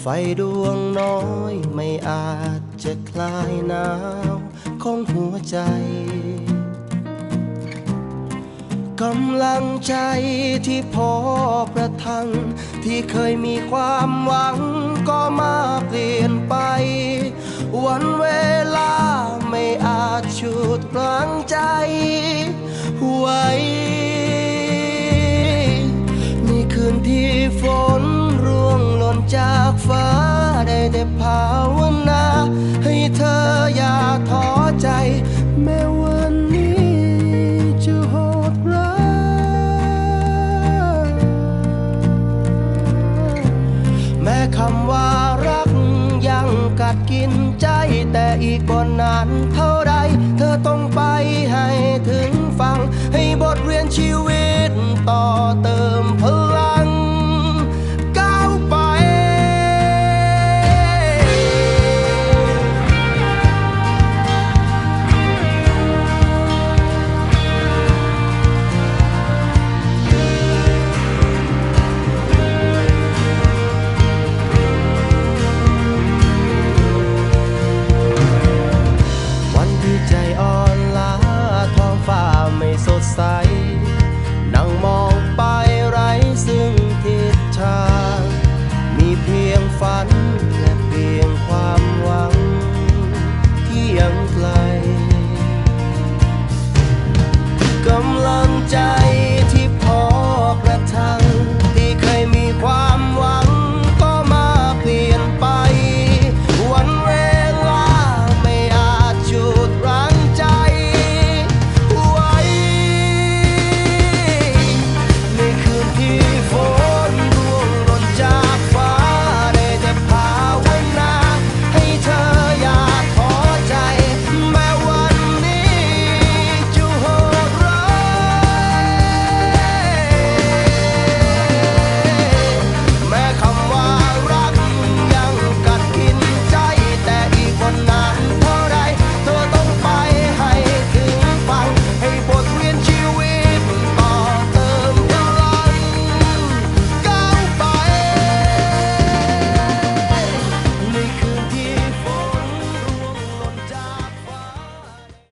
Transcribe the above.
ไฟดวงน้อยไม่อาจจะคลายหนาวของหัวใจกำลังใจที่พอประทัง ที่เคยมีความหวังก็มาเปลี่ยนไป วันเวลาไม่อาจฉุดรั้งใจ ได้ภาวนา ให้เธออย่าท้อใจ แม้วันนี้จะโหดร้ายแม้คำว่ารักยังกัดกินใจ แต่อีกบนนานเท่าไร เธอต้องไปให้ถึงฟัง ให้บทเรียนชีวิต ที่ยั